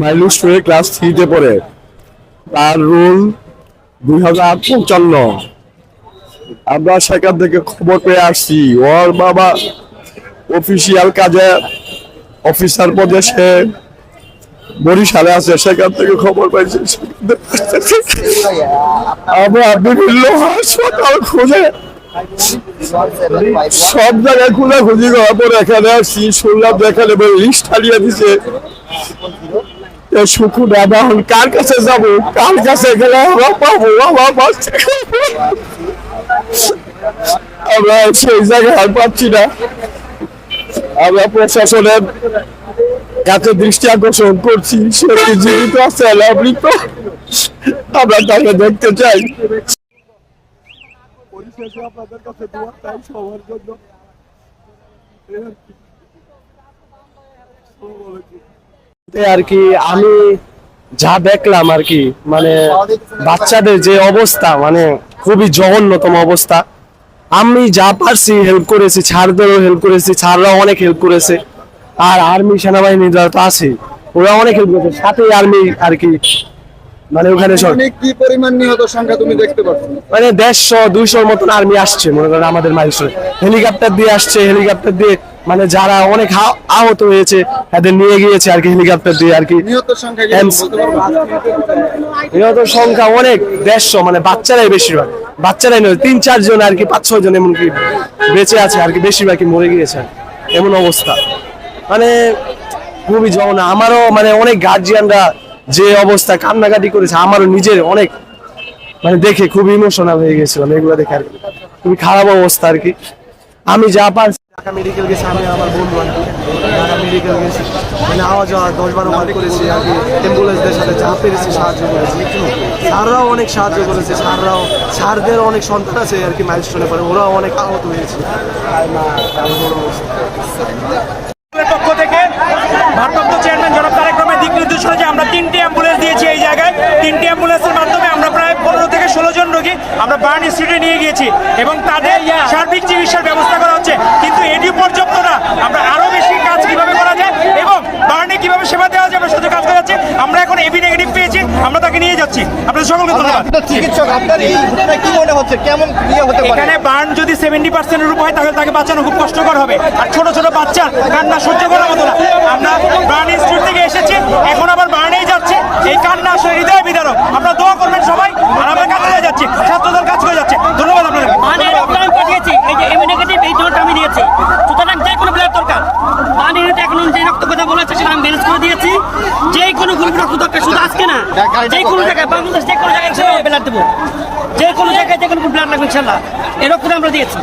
মাইলুস class থ্রিতে পড়ে। তার দুই হাজার পঞ্চান্ন। আমরা সেখান থেকে খবর পেয়ে আসছি। ওর বাবা অফিসিয়াল কাজে অফিসার পদে সে বরিশালে আছে, সেখান থেকে খবর পাইছি। আমরা বিভিন্ন হাসপাতাল খুঁজে সব জায়গায় খোঁজাখুঁজি করার পর এখানে আসছি, শুনলাম এখানে লিস্ট হারিয়ে দিছে। শুকু দাদা, এখন কার কাছে যাব? কার কাছে গেলে আমরা পাবো? আমার বাচ্চা। আমরা সেই জায়গায় আর পাচ্ছি না। আমরা প্রশাসনের কাছে দৃষ্টি আকর্ষণ করছি সে কি জীবিত আছে আমরা তাকে দেখতে চাই। আপনাদের কাছে আর কি আমি যা দেখলাম আর কি মানে বাচ্চাদের যে অবস্থা মানে খুবই জঘন্যতম অবস্থা। আমি যা পারছি হেল্প করেছি ছাড়দেরও হেল্প করেছি ছাড়রাও অনেক হেল্প করেছে। আর আর্মি সেনাবাহিনী যারা তো আছে ওরা অনেক হেল্প করেছে। সাথে আর্মি আর কি মানে ওখানে সব মানে কি পরিমাণ নিহত সংখ্যা তুমি দেখতে পাচ্ছ? মানে দেড়শো দুইশোর মতন আর্মি আসছে মনে করেন আমাদের মাইলসরে হেলিকপ্টার দিয়ে আসছে হেলিকপ্টার দিয়ে মানে যারা অনেক আহত হয়েছে তাদের নিয়ে গিয়েছে আর কি হেলিকপ্টার দিয়ে আর কি নিহত সংখ্যা অনেক দেড়শো মানে বাচ্চারাই বেশিরভাগ। বাচ্চারাই নয় তিন চারজন আর কি পাঁচ ছয় জন এমনকি বেঁচে আছে আর কি বেশিরভাগই মরে গিয়েছে। এমন অবস্থা। মানে খুবই জঘন্য। আমারও মানে অনেক গার্জিয়ানরা যে অবস্থা কান্নাকাটি করেছে আমারও নিজের অনেক মানে দেখে খুব ইমোশনাল হয়ে গেছিলাম এগুলো দেখে আর কি। খুবই খারাপ অবস্থা আর কি। আমি পারছি ঢাকা মেডিকেল গেছি, আমি আমার বন্ধু কি ঢাকা মেডিকেল গেছি। মানে আওয়াজ যাওয়া দশ বারো বার করেছি আর কি অ্যাম্বুলেন্সদের সাথে যা পেরেছি সাহায্য করেছি। স্যাররাও অনেক সাহায্য করেছে, স্যাররাও স্যারদের অনেক সন্তান আছে, আর কি মাইলস্টোনে পরে ওরাও অনেক আহত হয়েছে। পক্ষ থেকে ভারপ্রাপ্ত চেয়ারম্যান জনাব দিক নির্দেশনা যে আমরা তিনটি অ্যাম্বুলেন্স দিয়েছি এই জায়গায়। তিনটি অ্যাম্বুলেন্সের মাধ্যমে আমরা প্রায় পনেরো থেকে ষোলো জন রোগী আমরা বার্ন ইনস্টিটিউটে নিয়ে গিয়েছি এবং তাদের সার্বিক চিকিৎসার ব্যবস্থা করা হচ্ছে। কিন্তু এটি পর্যাপ্ত না। আমরা আরও বেশি কাজ কীভাবে করা যায় এবং বার্নে কীভাবে সেবা দেওয়া যায় আমরা কাজ করে যাচ্ছি। আমরা এখন এবি নেগেটিভ পেয়েছি আমরা তাকে নিয়ে যাচ্ছি। আপনাদের সকলকে ধন্যবাদ। চিকিৎসক আপনার এই ঘটনায় কি মনে হচ্ছে? কেমন ইয়ে হতে পারে? এখানে বার্ন যদি সেভেন্টি পার্সেন্টের উপর হয় তাহলে তাকে বাঁচানো খুব কষ্টকর হবে। আর ছোট ছোট বাচ্চা কান্না সহ্য করার মতো না। আমরা বার্ন ইনস্টিটিউট থেকে এসেছি এখন আবার বার্নেই যাচ্ছে এই কান্না আসলে হৃদয় বিদারক আপনারা দোয়া করবেন সবাই আর আমরা কাজ করে যাচ্ছি ছাত্রদল কাজ করে যাচ্ছে ধন্যবাদ আপনাদের পানি রক্তদান পাঠিয়েছি এই যে এমি নেগেটিভ এই ডোজটা আমি দিয়েছি সুতরাং যে কোনো ব্লাড দরকার পানি নিতে এখন যে রক্ত আমি ম্যানেজ করে দিয়েছি। যে কোনো গ্রুপ রক্ত দরকার শুধু আজকে না যে কোনো জায়গায় বাংলাদেশ যে কোনো জায়গায় ব্লাড দেবো। যে কোনো জায়গায় যে কোনো ব্লাড লাগবে ইনশাল্লাহ। এরকম আমরা দিয়েছি।